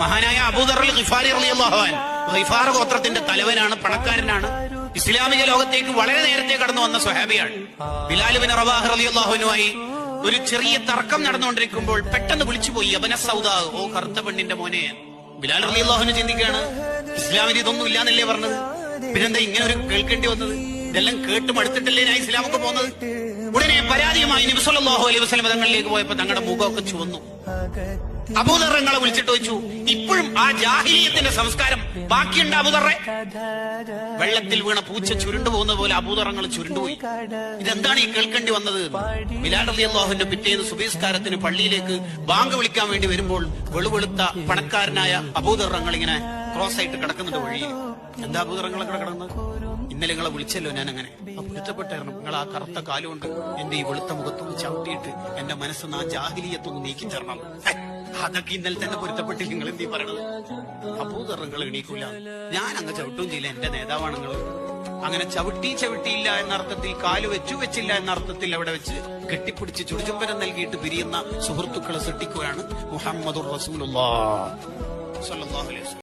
മഹാനായ അബൂദറുൽ ഖിഫാരി അൻഹു. ഖിഫാർ ഗോത്രത്തിന്റെ തലവനാണ് പണക്കാരനാണ്. ഇസ്ലാമിക ലോകത്തേക്ക് വളരെ നേരത്തെ കടന്നു വന്ന സ്വഹാബിയാണ്. ബിലാലുബിൻ ബിൻ അലി അള്ളാഹുനുമായി ഒരു ചെറിയ തർക്കം നടന്നുകൊണ്ടിരിക്കുമ്പോൾ പെട്ടെന്ന് വിളിച്ചുപോയി അബന സൗദാ ഓ കറുത്ത പെണ്ണിന്റെ മോനെ. ബിലാൽ റളിയല്ലാഹുവിന് ചിന്തിക്കുകയാണ് ഇസ്ലാമിൽ ഇതൊന്നും ഇല്ലാന്നല്ലേ പറഞ്ഞത്? പിന്നെന്താ ഇങ്ങനെ ഒരു കേൾക്കേണ്ടി വന്നത്? ഇതെല്ലാം കേട്ട് മടുത്തിട്ടല്ലേ ഞാൻ ഇസ്ലാമൊക്കെ പോകുന്നത്? ഉടനെ പരാതിയുമായി നബി സല്ലല്ലാഹു അലൈഹി വസല്ലം തങ്ങളിലേക്ക് പോയപ്പോ തങ്ങളുടെ മുഖമൊക്കെ ചുവന്നു. അബൂദറങ്ങളെ വിളിച്ചിട്ട് വെച്ചു. ഇപ്പോഴും ആ ജാഹിലിയത്തിന്റെ സംസ്കാരം ബാക്കിയുണ്ട് അബൂദറെ വെള്ളത്തിൽ വീണ പൂച്ച ചുരുണ്ടു പോകുന്ന പോലെ അബൂദറങ്ങൾ ചുരുണ്ടുപോയി. ഇതെന്താണ് ഈ കേൾക്കേണ്ടി വന്നത്? റളിയല്ലാഹുവിന്റെ പിറ്റേന്ന് സുബീസ്കാരത്തിന് പള്ളിയിലേക്ക് ബാങ്ക് വിളിക്കാൻ വേണ്ടി വരുമ്പോൾ വെളുവെളുത്ത പണക്കാരനായ അബൂദറങ്ങൾ ഇങ്ങനെ ക്രോസ് ആയിട്ട് കിടക്കുന്നുണ്ട് വഴിയിൽ എന്താ അബൂദറങ്ങളൊക്കെ കിടക്കുന്നത്? ഇന്നലെ നിങ്ങളെ വിളിച്ചല്ലോ ഞാൻ അങ്ങനെ പൊരുത്തപ്പെട്ടായിരുന്നു നിങ്ങൾ ആ കറുത്ത കാലുകൊണ്ട് എന്റെ ഈ വെളുത്ത മുഖത്തൊന്ന് ചവിട്ടിയിട്ട് എന്റെ മനസ്സൊന്ന് ആ ജാഹിലിയത്തൊന്ന് നീക്കി തരണം. അതൊക്കെ ഇന്നലെ തന്നെ പൊരുത്തപ്പെട്ട് നിങ്ങൾ എന്തീ പറയണത്? അപൂതറങ്ങൾ എണീക്കൂല. ഞാൻ അങ്ങ് ചവിട്ടും ചെയ്യില്ല. എന്റെ നേതാവാണ് അങ്ങനെ ചവിട്ടി ചവിട്ടിയില്ല എന്ന അർത്ഥത്തിൽ കാൽ വെച്ചു വെച്ചില്ല എന്ന അർത്ഥത്തിൽ അവിടെ വെച്ച് കെട്ടിപ്പിടിച്ച് ചുടുചുംബനം നൽകിയിട്ട് പിരിയുന്ന സുഹൃത്തുക്കളെ സൃഷ്ടിക്കുകയാണ് മുഹമ്മദുർ റസൂലുള്ള